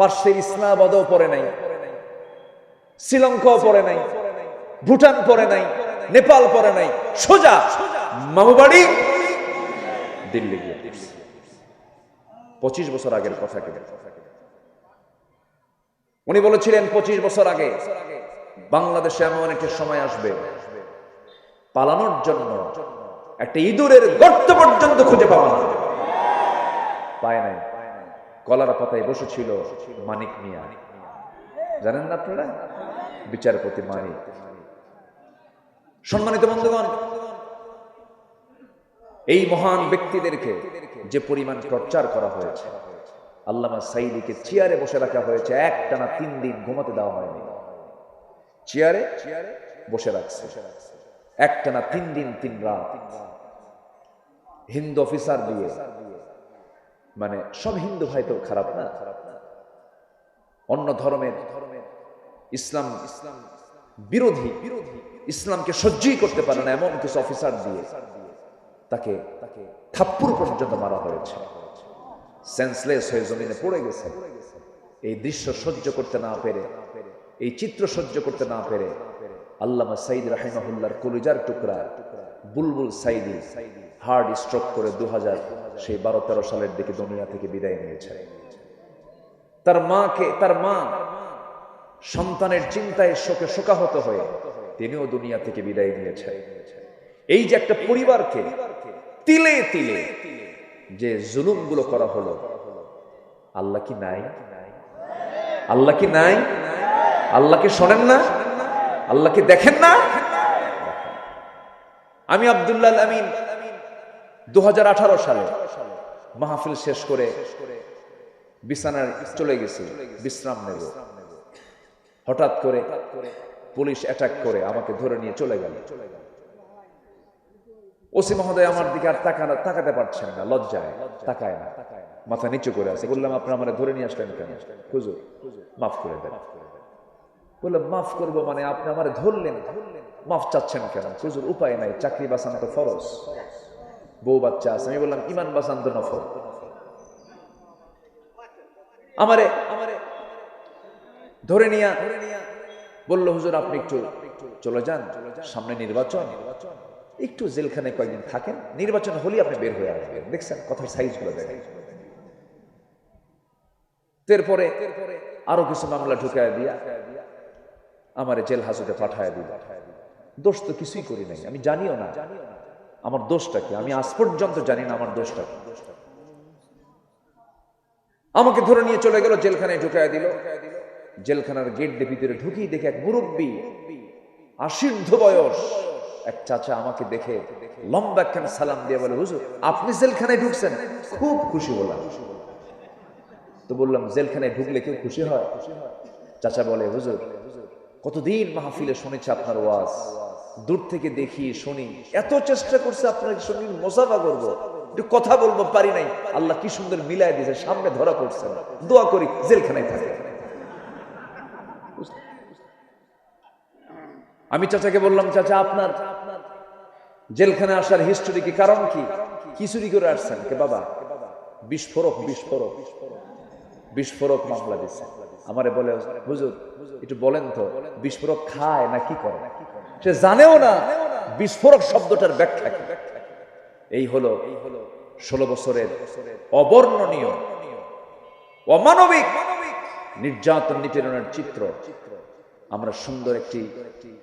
পার্শ্বের ইসলামাবাদও পড়ে নাই, শ্রীলঙ্কাও পড়ে নাই, ভুটান পড়ে নাই, নেপাল পড়ে নাই, সোজা মামুবাড়ি দিল্লি গিয়ে পঁচিশ বছর আগের কথা উনি বলেছিলেন, পঁচিশ বছর আগে বাংলাদেশে এমন একটা সময় আসবে, পালানোর জন্য একটা ইঁদুরের গর্ত পর্যন্ত খুঁজে পাওয়া পায় নাই। কলার পাতায় বসেছিল মানিক মিয়া। জানেন না আপনারা? বিচারপতি মানিক। সম্মানিত বন্ধুগণ, এই মহান ব্যক্তিদেরকে যে পরিমাণ প্রচার করা হয়েছে, আল্লামা সাইদিকে চেয়ারে বসে রাখা হয়েছে, একটানা তিন দিন ঘুমাতে দেওয়া হয়নি। চেয়ারে বসে রাখছে। একটানা তিন দিন তিন রাত। হিন্দু অফিসার দিয়ে মানে সব হিন্দু ভাই তো খারাপ না? অন্য ধর্মের ইসলাম ইসলাম বিরোধী, ইসলামকে সহ্যই করতে পারে না এমন কিছু অফিসার দিয়ে। তাকে তাকে থাপ্পুর পর্যন্ত মারা হয়েছে। সেন্সলেস হয়ে জমিনে পড়ে গেছে। এই দৃশ্য সহ্য করতে না পেরে, এই চিত্র সহ্য করতে না পেরে আল্লামা সাইদ রাহিমাহুল্লার কলিজার টুকরা বুলবুল সাইদি হার্ট স্ট্রোক করে দু হাজার সেই বারো তেরো সালের দিকে দুনিয়া থেকে বিদায় নিয়েছে। তার মাকে, তার মা সন্তানের চিন্তায় শোকে শোকাহত হয়ে তিনিও দুনিয়া থেকে বিদায় নিয়েছে এই যে একটা পরিবারকে তিলে তিলে যে জুলুমগুলো করা হলো, আল্লাহ কি নাই? আল্লাহ কি নাই? আল্লাহকে শোনেন না? আল্লাহকে দেখেন না? আমি আব্দুল্লাহ আমিন দু হাজার আঠারো সালে মাহফিল শেষ করে বিছানায় চলে গেছি, বিশ্রাম নেব। হঠাৎ করে পুলিশ অ্যাটাক করে আমাকে ধরে নিয়ে চলে গেল। ওসি মহোদয় আমার দিকে আর তাকানো তাকাতে পারছেন না, লজ্জায় তাকায় না, মাথা নিচু করে আছে। বললাম আপনি আমার ধরে নিয়ে আসলেন কেন? হুজুর, মাফ করে দেন। বললাম, মাফ করব মানে আপনি আমার ধরলেন মাফ চাচ্ছেন কেন? হুজুর, উপায় নাই, চাকরি বাঁচানো তো ফরজ। বউ বাচ্চা আছে। আমি বললাম, ইমান বাঁচান তো নফর আমারে আমারে। ধরে নিয়া, বলল, হুজুর, আপনি একটু চলে যান। সামনে নির্বাচন। একটু জেলখানে কয়েকদিন থাকেন। নির্বাচন হলেই আপনি বের হয়ে আসবেন। দেখছেন কথার সাইজগুলো দেখেন। এরপরে আরও কিছু মামলা ঢুকায় দিয়া আমার জেল হাজতে পাঠায় দিল। দোষ তো কিছুই করি নাই। আমি জানিও না জানিও না। আমার দোষটা কি? আমি আজ পর্যন্ত জানি না আমার দোষটা কি। আমাকে ধরে নিয়ে চলে গেল, জেলখানায় ঢুকায় দিল। জেলখানার গেট দিয়ে ভিতরে ঢুকি দেখে এক মুরব্বী আশীর্ধ বয়স। এক চাচা আমাকে দেখে লম্বা একখান সালাম দিয়ে বলে, হুজুর, আপনি জেলখানায় ঢুকছেন? খুব খুশি বললাম তো বললাম, জেলখানায় ঢুকলে কেউ খুশি হয়? চাচা বলে, হুজুর, কতদিন মাহফিলে শুনেছে আপনার ওয়াজ? দূর থেকে দেখি, শুনি। এত চেষ্টা করছে আপনার সঙ্গে মোসাফা করব। একটু কথা বলব, পারি নাই। আল্লাহ কি সুন্দর মিলাই দিয়েছে, সামনে ধরা পড়ছে না। দোয়া করি, জেলখানায় থাকে। আমি চাচাকে বললাম, চাচা, আপনার জেলখানে আসার হিস্টোরি কি? কারণ কি? কি চুরি করে আসছেন? কে, বাবা, বিস্ফোরক বিস্ফোরক বিস্ফোরক মামলা দিচ্ছে আমারে বলে, হুজুর, একটু বলেন তো, বিস্ফোরক খায় না কি করে? সে জানেও না বিস্ফোরক শব্দটার ব্যাখ্যা এই হলো ষোলো বছরের অবর্ণনীয়, অমানবিক, নির্যাতন নিপীড়নের চিত্র। আমরা সুন্দর একটি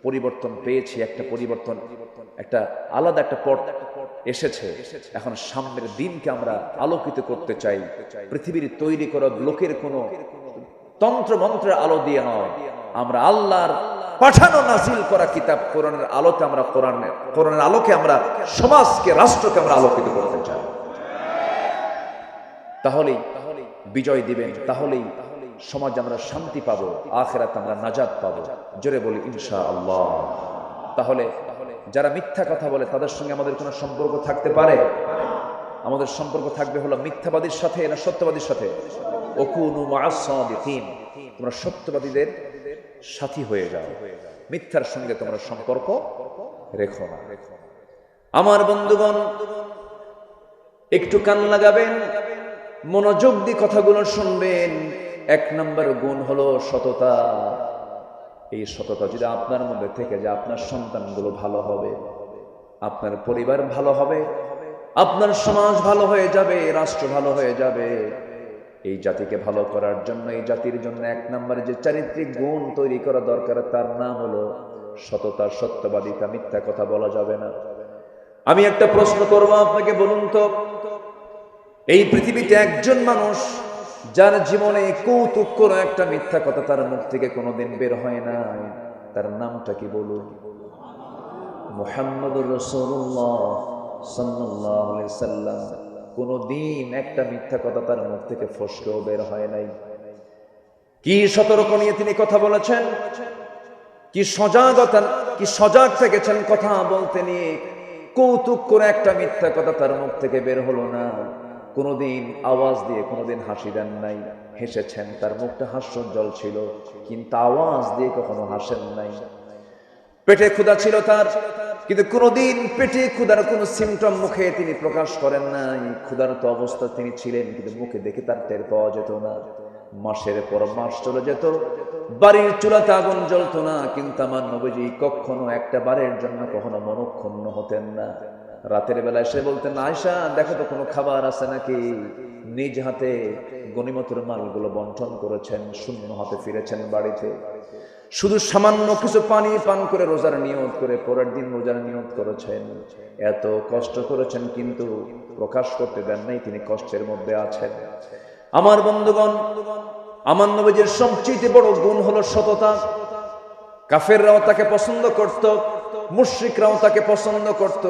পরিবর্তন পেয়েছি, একটা পরিবর্তন, একটা আলাদা একটা পথ এসেছে। এখন সামনের দিনকে আমরা আলোকিত করতে চাই। পৃথিবীর তৈরি করা লোকের কোনো তন্ত্র মন্ত্রের আলো দিয়ে নয়। আমরা আল্লাহর পাঠানো নাজিল করা কিতাব কোরআনের আলোতে আমরা কোরআনের কোরআনের আলোকে আমরা সমাজকে, রাষ্ট্রকে আমরা আলোকিত করতে চাই। তাহলেই বিজয় দিবেন, তাহলেই সমাজ আমরা শান্তি পাব, আখেরাত আমরা নাজাদ পাবো। জোরে বলি ইনশা আল্লাহ তাহলে যারা মিথ্যা কথা বলে, তাদের সঙ্গে আমাদের কোনো সম্পর্ক থাকতে পারে? আমাদের সম্পর্ক থাকবে হলো মিথ্যাবাদীর সাথে না সত্যবাদীর সাথে? ওকুনু মাসাদিকিন তোমরা সত্যবাদীদের সাথী হয়ে যাও। মিথ্যার সঙ্গে তোমরা সম্পর্ক রেখো না। আমার বন্ধুগণ, একটু কান লাগাবেন, মনোযোগ দিয়ে কথাগুলো শুনবেন। এক নম্বর গুণ হলো সততা। এই সততা যদি আপনার মধ্যে থেকে যে আপনার সন্তানগুলো ভালো হবে, আপনার পরিবার ভালো হবে, আপনার সমাজ ভালো হয়ে যাবে, রাষ্ট্র ভালো হয়ে যাবে। এই জাতিকে ভালো করার জন্য, এই জাতির জন্য এক নম্বরে যে চারিত্রিক গুণ তৈরি করা দরকার, তার নাম হলো সততা, সত্যবাদিতা, মিথ্যা কথা বলা যাবে না। আমি একটা প্রশ্ন করব আপনাকে, বলুন তো। এই পৃথিবীতে একজন মানুষ যার জীবনে কৌতুক করে একটা মিথ্যা কথা তার মুখ থেকে কোনোদিন বের হয় না তার নামটা কি বলুন? মোহাম্মদুর রসুল্লাহ সাল্লাহ সাল্লাম। কোনোদিন একটা মিথ্যা কথা তার মুখ থেকে ফসকেও বের হয় নাই। কি সতর্ক নিয়ে তিনি কথা বলেছেন? কি সজাগতা কি সজাগ থেকেছেন কথা বলতে নিয়ে? কৌতুক করে একটা মিথ্যা কথা তার মুখ থেকে বের হলো না। কোনোদিন আওয়াজ দিয়ে, কোনোদিন হাসি দেন নাই। হেসেছেন, তার মুখটা হাস্যোজ্জ্বল ছিল, কিন্তু আওয়াজ দিয়ে কখনো হাসেন নাই। পেটে ক্ষুধা ছিল তার কিন্তু কোনোদিন পেটে ক্ষুধার কোনো সিমটম মুখে তিনি প্রকাশ করেন নাই। ক্ষুধার তো অবস্থা তিনি ছিলেন, কিন্তু মুখে দেখে তার টের পাওয়া যেত না। মাসের পর মাস চলে যেত। বাড়ির চুলাতে আগুন জ্বলতো না, কিন্তু আমার নবীজি কখনো একটা বারের জন্য কখনো মনক্ষুণ্ণ হতেন না। রাতের বেলায় সে বলতেন আয়সা দেখো তো কোনো খাবার আছে নাকি? নিজ হাতে গণিমতের মালগুলো বন্টন করেছেন, শূন্য হাতে ফিরেছেন বাড়িতে। শুধু সামান্য কিছু পানি পান করে রোজার নিয়ত করে, পরের দিন রোজার নিয়ত করেছেন। এত কষ্ট করেছেন কিন্তু প্রকাশ করতে দেন নাই, তিনি কষ্টের মধ্যে আছেন। আমার বন্ধুগণ, আমার নবীজির সবচেয়ে বড় গুণ হলো সততা। কাফেররাও তাকে পছন্দ করত, মুশ্রিকরাও তাকে পছন্দ করত।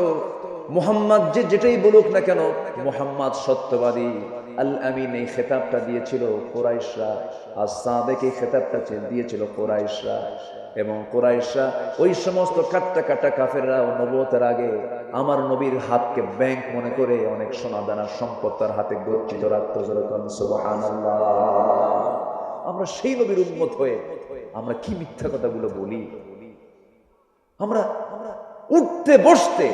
মুহাম্মদ যে যেটাই বলুক না কেন, মুহাম্মদ সত্যবাদী। আল আমিন এই খেতাবটা দিয়েছিল কোরাইশরা, আর সাদেক এই খেতাবটা দিয়েছিল কোরাইশরা। এবং কোরাইশরা ওই সমস্ত কাট্টা কাটা কাফেররা নবতের আগে আমার নবীর হাতকে ব্যাংক মনে করে অনেক সোনাদানা সম্পদ তার হাতে গচ্ছিত রাখত আমরা সেই নবীর উন্মত হয়ে আমরা কি মিথ্যা কথাগুলো বলি? আমরা উঠতে বসতে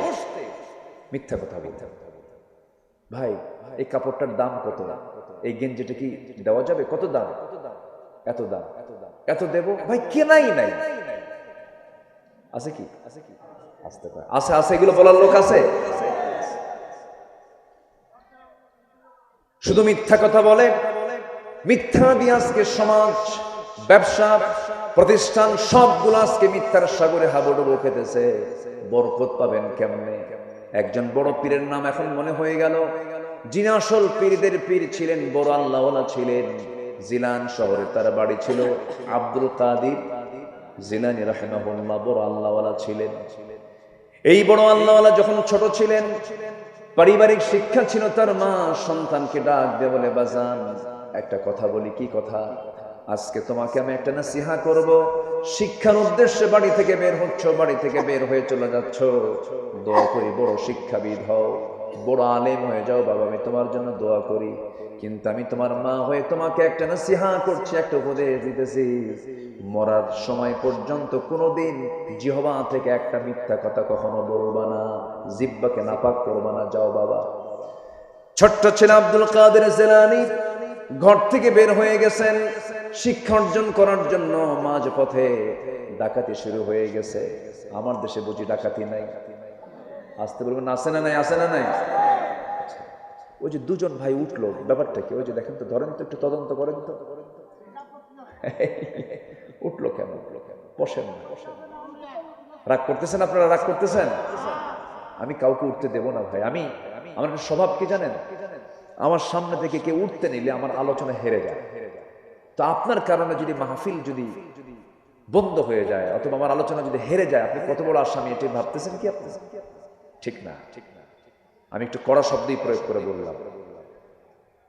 মিথ্যা কথা মিথ্যা ভাই, এই কাপড়টার দাম কত দাম? এই গেঞ্জিটা কি দেওয়া যাবে? কত দাম? এত দাম। এত দেব? ভাই, কেনাই নাই। আছে কি? আছে কি আসতে পারে। আছে আছে, এগুলো বলার লোক আছে। শুধু মিথ্যা কথা বলে। মিথ্যা দিয়ে আজকে সমাজ, ব্যবসা, প্রতিষ্ঠান, সবগুলো আজকে মিথ্যার সাগরে হাবুডুবু খেতেছে। বরকত পাবেন কেমনে? একজন বড় পীরের নাম এখন মনে হয়ে গেল। যিনি আসল পীরদের পীর ছিলেন, বড় আল্লাহওয়ালা ছিলেন। জিলান শহরে তার বাড়ি ছিল আব্দুল কাদির। জিলানি রাহেমাহুল্লাহ বড় আল্লাহওয়ালা ছিলেন। এই বড় আল্লাহওয়ালা যখন ছোট ছিলেন, পারিবারিক শিক্ষা ছিল তার মা সন্তানকে ডাক দিয়ে বলে, বাজান, একটা কথা বলি, কি কথা? আজকে তোমাকে আমি একটা নাসিহা করব। শিক্ষার উদ্দেশ্যে বাড়ি থেকে বের হচ্ছ, বাড়ি থেকে বের হয়ে চলে যাচ্ছ। দোয়া করি, বড় শিক্ষাবিদ হও। বড় আলেম হয়ে যাও বাবা, আমি তোমার জন্য দোয়া করি। কিন্তু আমি তোমার মা হয়ে তোমাকে একটা নাসিহা করছি, একটা উপদেশ দিতেছি। মরার সময় পর্যন্ত কোনোদিন জিহবা থেকে একটা মিথ্যা কথা কখনো বলবা না। জিব্বাকে নাপাক করবা না, যাও বাবা। ছোট্ট ছেলে আব্দুল কাদের জেলানি ঘর থেকে বের হয়ে গেছেন। শিক্ষা অর্জন করার জন্য মাঝ পথে ডাকাতি শুরু হয়ে গেছে। আমার দেশে বুঝি ডাকাতি নাই। আসতে বলবেন আসে না নাই, আসে না নাই? ওই যে দুজন ভাই উঠল, ব্যাপারটা কি? ওই যে দেখেন তো, ধরেন তো একটু তদন্ত করেন তো। উঠল কেন? উঠল কেন বসেন না। রাগ করতেছেন আপনারা? রাগ করতেছেন? আমি কাউকে উঠতে দেব না ভাই। আমি, আমার স্বভাব কি জানেন? আমার সামনে থেকে কেউ উঠতে নিলে আমার আলোচনা হেরে যায়। তো আপনার কারণে যদি মাহফিল যদি বন্ধ হয়ে যায় অথবা আমার আলোচনা যদি হেরে যায়, আপনি কত বড় আসামি, এটি ভাবতেছেন কি আপনি? ঠিক না। ঠিক না আমি একটু কড়া শব্দই প্রয়োগ করে বললাম।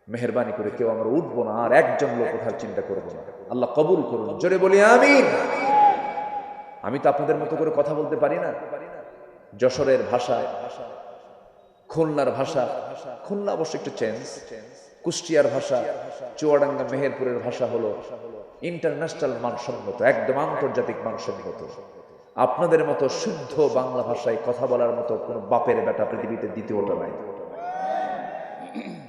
মেহরবানি করে কেউ আমরা উঠবো না, আর একজন লোক ওঠার চিন্তা করব না। আল্লাহ কবুল করুন, জোরে বলি আমি আমি তো আপনাদের মতো করে কথা বলতে পারি না। যশোরের ভাষায়, খুলনার ভাষা, খুলনা অবশ্য একটু চেঞ্জ কুষ্টিয়ার ভাষা, চুয়াডাঙ্গা মেহেরপুরের ভাষা হলো ইন্টারন্যাশনাল মানসম্মত, একদম আন্তর্জাতিক মানসম্মত। আপনাদের মতো শুদ্ধ বাংলা ভাষায় কথা বলার মতো কোনো বাপের বেটা পৃথিবীতে দ্বিতীয়টা নাই।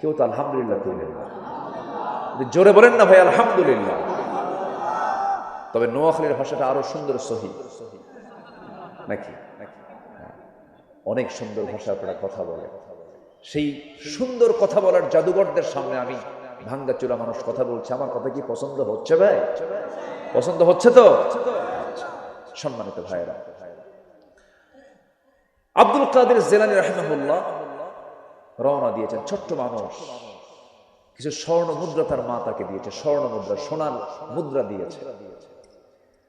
কেউ তো আলহামদুলিল্লাহ কইলেন না। জোরে বলেন না ভাই, আলহামদুলিল্লাহ। তবে নোয়াখালীর ভাষাটা আরও সুন্দর সহি। নাকি। অনেক সুন্দর ভাষা আপনারা কথা বলে সেই সুন্দর কথা বলার জাদুঘরদের সামনে আমি ভাঙ্গা চূড়া মানুষ কথা বলছে। আমার কথা কি পছন্দ হচ্ছে ভাই? পছন্দ হচ্ছে তো? সম্মানিত ভাইরা আব্দুল কাদের জেলানি রহমাহুল্লাহ রওনা দিয়েছেন, ছোট্ট মানুষ। কিছু স্বর্ণ মুদ্রা তার মা তাকে দিয়েছে স্বর্ণ মুদ্রা সোনার মুদ্রা দিয়েছে।